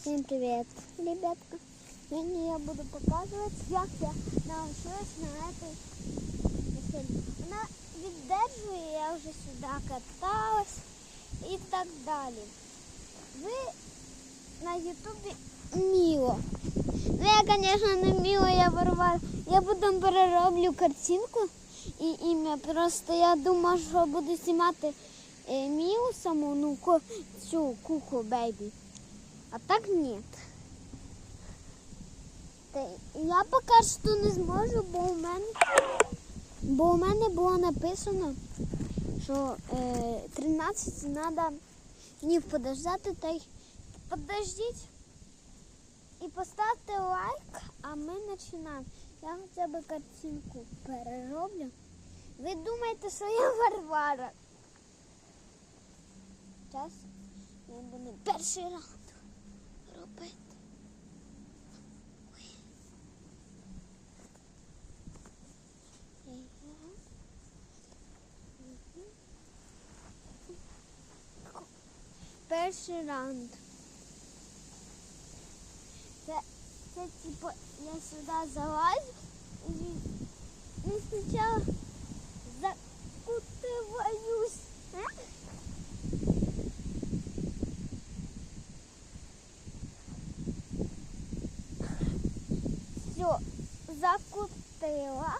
Всем привет, ребятка. Сегодня я буду показывать, як я научилась на этой машине. Вона віддержує, я вже сюди каталась і так далі. Ви на ютубі Міло. Ну, я, звісно, не Міло, я Варвара. Я потім перероблю картинку і ім'я. Просто я думаю, що буду знімати е, Мілу саму, ну, цю куклу бейбі. А так нет. Я поки що не зможу, бо у мене, бо у мене було написано, що е, 13 треба днів подождати, та й подождіть і поставте лайк, а ми починаємо. Я хоча б картинку перероблю. Ви думаєте, що я Варвара? Зараз я буду перший раунд робити. Перший раунд. Це, це типу, я сюди залазю і і спочатку закутила.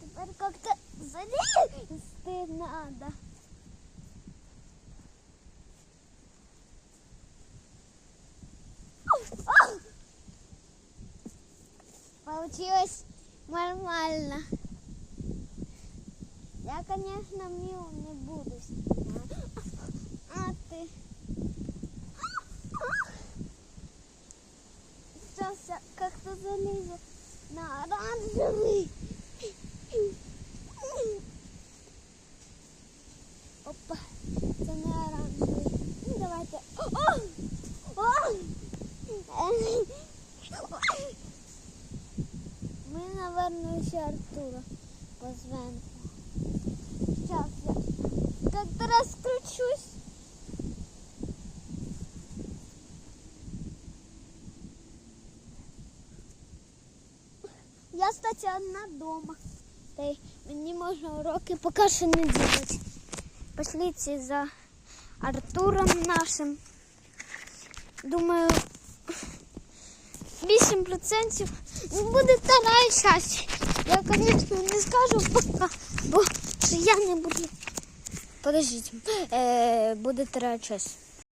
Теперь как-то залезть надо. Получилось нормально. Я, конечно, Милу не буду снимать. Я как-то на оранжевый. Опа, це не оранжевий. Ну, давайте. О! О! Ми, наверное, ще Артура позвемо. Я, кстати, одна. Та й мені можна уроки поки що не делать. Пошлите за Артуром нашим. Думаю, 8% буде вторая часть. Я, конечно, не скажу пока, бо що я не буду. Подождите, е, буде вторая часть.